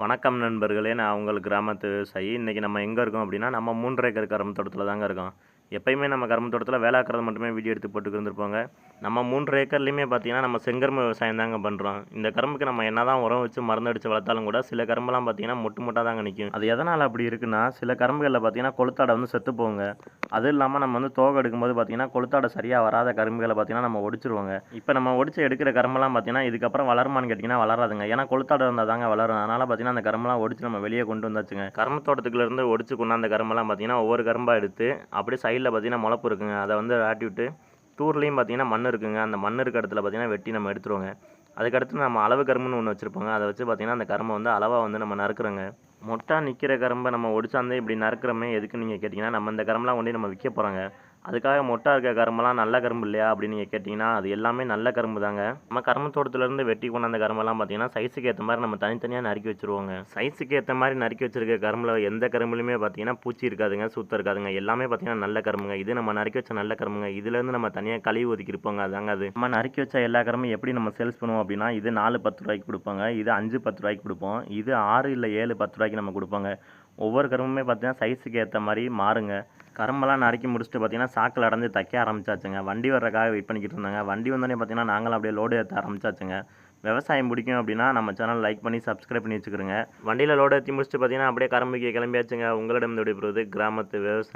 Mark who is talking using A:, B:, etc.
A: வணக்கம் நண்பர்களே நான் உங்கள் கிராமத்து விவசாயி இன்றைக்கி நம்ம எங்கே இருக்கோம் அப்படின்னா நம்ம மூன்றரை ஏக்கர் கரும்பு தோட்டத்தில் தாங்க இருக்கோம். எப்பயுமே நம்ம கரும்பு தோட்டத்தில் வேலாக்கிறது மட்டுமே வீடியோ எடுத்து போட்டு இருந்திருப்போங்க. நம்ம மூன்று ஏக்கர்லேயுமே பார்த்தீங்கன்னா நம்ம செங்கரும்பு விவசாயம் தாங்க பண்ணுறோம் இந்த கரும்புக்கு நம்ம என்ன தான் உரம் வச்சு மருந்து அடித்து வளர்த்தாலும் கூட சில கரும்பெல்லாம் பார்த்தீங்கன்னா மொட்டு மொட்டாக தாங்க நிற்கும் அது எதனால் அப்படி இருக்குன்னா சில கரும்புகளில் பார்த்தீங்கன்னா கொளுத்தாடை வந்து செத்து போங்க அது இல்லாமல் நம்ம வந்து தோகை எடுக்கும்போது பார்த்தீங்கன்னா கொளுத்தாடை சரியாக வராத கரும்புகளை பார்த்தீங்கன்னா நம்ம ஒடிச்சிருவோங்க. இப்போ நம்ம ஒடிச்சு எடுக்கிற கரும்பெல்லாம் பார்த்தீங்கன்னா இதுக்கப்புறம் வளருமான்னு கேட்டிங்கன்னா வளராதுங்க. ஏன்னா கொளுத்தாடை இருந்தால் தாங்க வளரும். அதனால் பார்த்தீங்கன்னா அந்த கரும்பெல்லாம் ஒடிச்சு நம்ம வெளியே கொண்டு வந்தாச்சுங்க. கரும்பு தோட்டத்துக்குலேருந்து ஒடிச்சு கொண்டாந்த கரும்பெல்லாம் பார்த்தீங்கன்னா ஒவ்வொரு கரும்பாக எடுத்து அப்படியே சைடில் பார்த்தீங்கன்னா முளப்பு இருக்குங்க. அதை வந்து ஆட்டி விட்டு டூர்லேயும் பார்த்திங்கன்னா மண் இருக்குங்க. அந்த மண் இருக்க இடத்துல பார்த்திங்கன்னா வெட்டி நம்ம எடுத்துருவோங்க. அதுக்கடுத்து நம்ம அளவு கரும்புன்னு ஒன்று வச்சுருப்போங்க. அதை வச்சு பார்த்திங்கன்னா அந்த கரும்பை வந்து அளவாக வந்து நம்ம நறுக்குறோங்க. மொட்டா நிற்கிற கரும்பை நம்ம ஒடிச்சாந்தே இப்படி நறுக்கிறோமே எதுக்கு நீங்கள் கேட்டிங்கன்னா நம்ம இந்த கரும்பெலாம் கொண்டு நம்ம விற்க போகிறோங்க அதுக்காக மொட்டாக இருக்க கரும்பெல்லாம் நல்ல கரும்பு இல்லையா அப்படின்னு நீங்கள் கேட்டிங்கன்னா அது எல்லாமே நல்ல கரும்பு தாங்க நம்ம கரும்பு தோட்டத்துலேருந்து வெட்டி கொண்டாந்த கரும்பெல்லாம் பார்த்தீங்கன்னா சைஸுக்கு ஏற்ற மாதிரி நம்ம தனித்தனியாக நறுக்கி வச்சுருவோங்க. சைஸுக்கு ஏற்ற மாதிரி நறுக்கி வச்சிருக்க கரும்பில் எந்த கரும்புலையுமே பார்த்தீங்கன்னா பூச்சி இருக்காதுங்க சுத்தம் இருக்காதுங்க. எல்லாமே பார்த்தீங்கன்னா நல்ல கரும்புங்க. இது நம்ம நறுக்கி வச்ச நல்ல கரும்புங்க. இதுலேருந்து நம்ம தனியாக கழுவி ஒதுக்கி இருப்போங்க. அதாங்க அது. நம்ம நறுக்கி வச்ச எல்லா கரும்பும் எப்படி நம்ம சேல்ஸ் பண்ணுவோம் அப்படின்னா இது நாலு பத்து ரூபாய்க்கு கொடுப்போங்க. இது அஞ்சு பத்து ரூபாய்க்கு கொடுப்போம். இது ஆறு இல்லை ஏழு பத்து ரூபாய்க்கு நம்ம கொடுப்போங்க. ஒவ்வொரு கரும்புமே பார்த்தீங்கன்னா சைஸுக்கு ஏற்ற மாதிரி மாறுங்க. கரும்பெல்லாம் நறுக்கி முடிச்சுட்டு பார்த்தீங்கன்னா சாக்கில் அடைஞ்சு தைக்க ஆரம்பிச்சாச்சுங்க. வண்டி வர்றக்காக வெயிட் பண்ணிக்கிட்டு இருந்தாங்க. வண்டி வந்தோடனே பார்த்தீங்கன்னா நாங்களும் அப்படியே லோடு ஏற்ற ஆரம்பிச்சாச்சுங்க. விவசாயம் பிடிக்கும் அப்படின்னா நம்ம சேனல் லைக் பண்ணி சப்ஸ்கிரைப் பண்ணி வச்சுக்கிறோங்க வண்டியில் லோடு ஏற்றி முடிச்சுட்டு பார்த்தீங்கன்னா அப்படியே கரும்புக்கு கிளம்பியாச்சுங்க. உங்களிடம் விடைபெறுவது கிராமத்து விவசாயி.